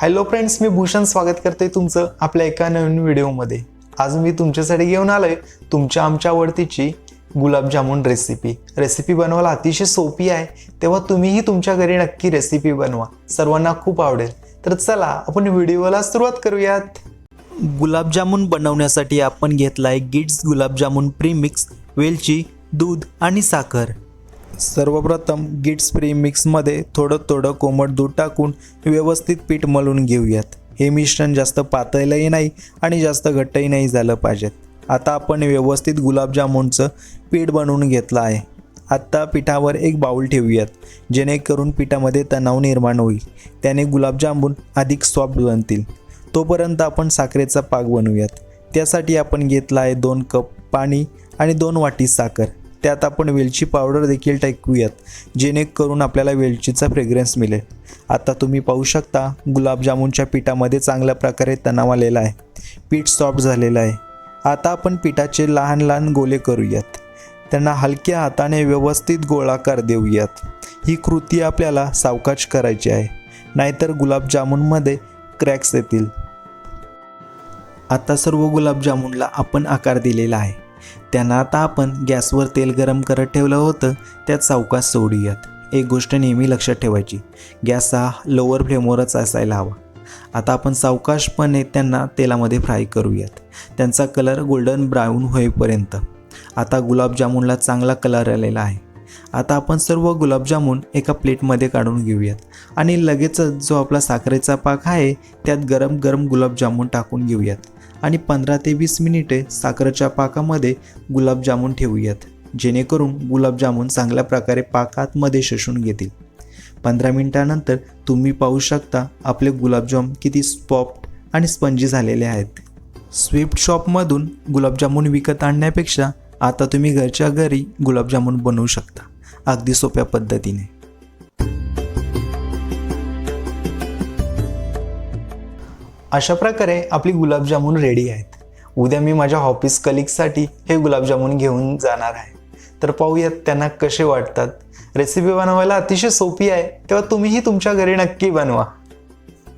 Hello friends मी भूषण स्वागत करते तुमचं आपल्या एका नवीन व्हिडिओमध्ये. आज मी तुमच्यासाठी घेऊन आलो आहे तुमच्या आमच्या आवडतीची गुलाबजामुन रेसिपी रेसिपी बनवायला अतिशय सोपी आहे तेव्हा तुम्हीही तुमच्या घरी नक्की रेसिपी बनवा. सर्वांना खूप आवडेल. तर चला आपण व्हिडिओला सुरुवात करूयात. गुलाबजामुन बनवण्यासाठी आपण घेतला आहे गिट्स गुलाबजामुन प्रीमिक्स वेलची दूध आणि साखर. सर्वप्रथम गिट स्प्रे मिक्समध्ये थोडं थोडं कोमट दूध टाकून व्यवस्थित पीठ मळून घेऊयात. हे मिश्रण जास्त पातळलंही नाही आणि जास्त घट्टही नाही झालं पाहिजेत. आता आपण व्यवस्थित गुलाबजामुनचं पीठ बनवून घेतलं आहे. आत्ता पिठावर एक बाऊल ठेवूयात जेणेकरून पिठामध्ये तणाव निर्माण होईल. त्याने गुलाबजामुन अधिक सॉफ्ट बनतील. तोपर्यंत आपण साखरेचा पाक बनवूयात. त्यासाठी आपण घेतला आहे दोन कप पाणी आणि दोन वाटी साखर. त्यात आपण वेलची पावडर देखील टाकूयात जेणेकरून आपल्याला वेलचीचा फ्रेग्रन्स मिळेल. आता तुम्ही पाहू शकता गुलाबजामुनच्या पिठामध्ये चांगल्या प्रकारे तणाव आलेला आहे. पीठ सॉफ्ट झालेलं आहे. आता आपण पिठाचे लहान लहान गोले करूयात. त्यांना हलक्या हाताने व्यवस्थित गोळाकार देऊयात. ही कृती आपल्याला सावकाश करायची आहे. नाहीतर गुलाबजामुनमध्ये क्रॅक्स येतील. आता सर्व गुलाबजामुनला आपण आकार दिलेला आहे. त्यांना आता आपण गॅसवर तेल गरम करत ठेवलं होतं त्यात सावकाश सोडूयात. एक गोष्ट नेहमी लक्षात ठेवायची गॅस हा लोअर फ्लेमवरच असायला हवा. आता आपण सावकाशपणे त्यांना तेलामध्ये फ्राय करूयात. त्यांचा कलर गोल्डन ब्राऊन होईपर्यंत. आता गुलाबजामुनला चांगला कलर आलेला आहे. आता आपण सर्व गुलाबजामुन एका प्लेटमध्ये काढून घेऊयात आणि लगेचच जो आपला साखरेचा पाक आहे त्यात गरम गरम गुलाबजामुन टाकून घेऊयात. आणि पंधरा ते वीस मिनिटे साखरेच्या पाकामध्ये गुलाबजामून ठेवूयात. जेणेकरून गुलाबजामून चांगल्या प्रकारे पाकातमध्ये शोषून घेतील. पंधरा मिनिटानंतर तुम्ही पाहू शकता आपले गुलाबजाम किती सॉफ्ट आणि स्पंजी झालेले आहेत. स्विफ्ट शॉपमधून गुलाबजामून विकत आणण्यापेक्षा आता तुम्ही घरच्या घरी गुलाबजामुन बनवू शकता. अगदी सोप्या पद्धतीने. अशा प्रकारे आपली गुलाबजामुन रेडी आहेत. उद्या मी माझ्या ऑफिस कलिगसाठी हे गुलाबजामुन घेऊन जाणार आहे. तर पाहूयात त्यांना कसे वाटतात. रेसिपी बनवायला अतिशय सोपी आहे तेव्हा तुम्हीही तुमच्या घरी नक्की बनवा.